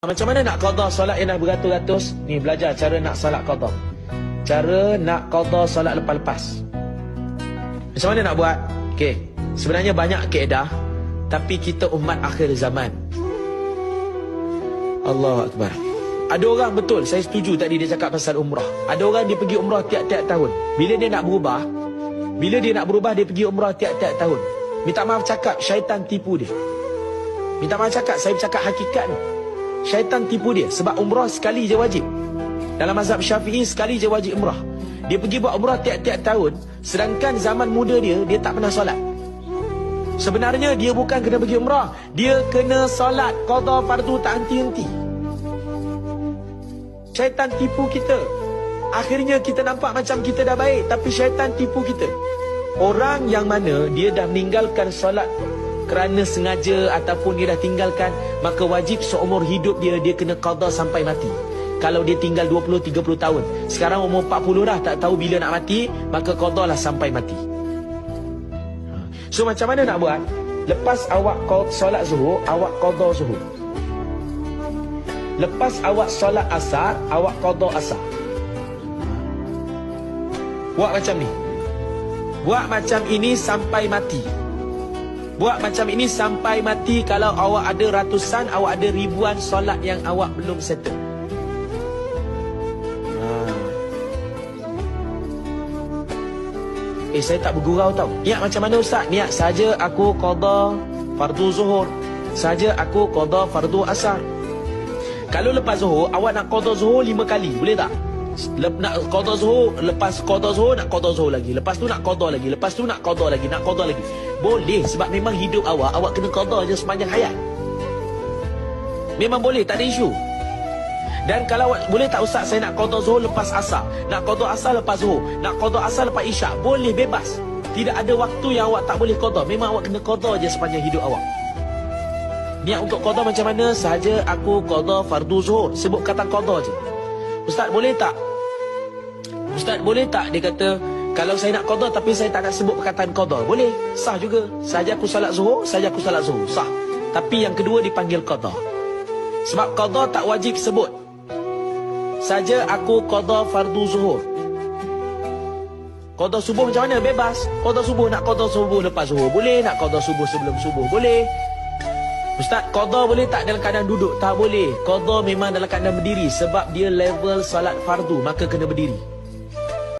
Macam mana nak qada solat yang dah beratus-ratus? Ni belajar cara nak solat qada. Cara nak qada solat lepas-lepas. Macam mana nak buat? Okey. Sebenarnya banyak keedah tapi kita umat akhir zaman. Allah Akbar. Ada orang betul, saya setuju tadi dia cakap pasal umrah. Ada orang dia pergi umrah tiap-tiap tahun. Bila dia nak berubah, bila dia nak berubah dia pergi umrah tiap-tiap tahun. Minta maaf cakap syaitan tipu dia. Minta maaf cakap, saya bercakap hakikat ni. Syaitan tipu dia sebab umrah sekali je wajib. Dalam mazhab Syafi'i sekali je wajib umrah. Dia pergi buat umrah tiap-tiap tahun, sedangkan zaman muda dia dia tak pernah solat. Sebenarnya dia bukan kena pergi umrah, dia kena solat qada fardu tak henti-henti. Syaitan tipu kita. Akhirnya kita nampak macam kita dah baik tapi syaitan tipu kita. Orang yang mana dia dah meninggalkan solat kerana sengaja ataupun dia dah tinggalkan maka wajib seumur hidup dia dia kena qada sampai mati. Kalau dia tinggal 20 30 tahun. Sekarang umur 40 dah tak tahu bila nak mati maka qadalah sampai mati. So macam mana nak buat? Lepas awak solat zuhur awak qada zuhur. Lepas awak solat asar awak qada asar. Buat macam ni. Buat macam ini sampai mati Buat macam ini sampai mati Kalau awak ada ratusan Awak ada ribuan solat yang awak belum settle. Ha. Eh saya tak bergurau tau. Niat macam mana Ustaz? Niat saja aku qada fardu zuhur. Saja aku qada fardu asar. Kalau lepas zuhur Awak nak qada zuhur lima kali Boleh tak? Lep, nak qada zuhur Lepas qada zuhur Nak qada zuhur lagi. Lepas tu nak qada lagi. Lepas tu nak qada lagi Nak qada lagi boleh sebab memang hidup awak awak kena qada je sepanjang hayat. Memang boleh tak ada isu. Dan kalau awak boleh tak ustaz saya nak qada zuhur lepas asar, nak qada asar lepas zuhur, nak qada asar lepas isyak, boleh bebas. Tidak ada waktu yang awak tak boleh qada. Memang awak kena qada je sepanjang hidup awak. Niat untuk qada macam mana? Saja aku qada fardu zuhur. Sebut kata qada je. Ustaz boleh tak? Ustaz boleh tak dia kata kalau saya nak qada tapi saya tak nak sebut perkataan qada. Boleh. Sah juga. Saja aku salat zuhur, saja aku salat zuhur. Sah. Tapi yang kedua dipanggil qada. Sebab qada tak wajib sebut. Saja aku qada fardu zuhur. Qada subuh macam mana? Bebas. Qada subuh nak qada subuh lepas zuhur. Boleh. Nak qada subuh sebelum subuh. Boleh. Ustaz, qada boleh tak dalam keadaan duduk? Tak boleh. Qada memang dalam keadaan berdiri sebab dia level salat fardu, maka kena berdiri.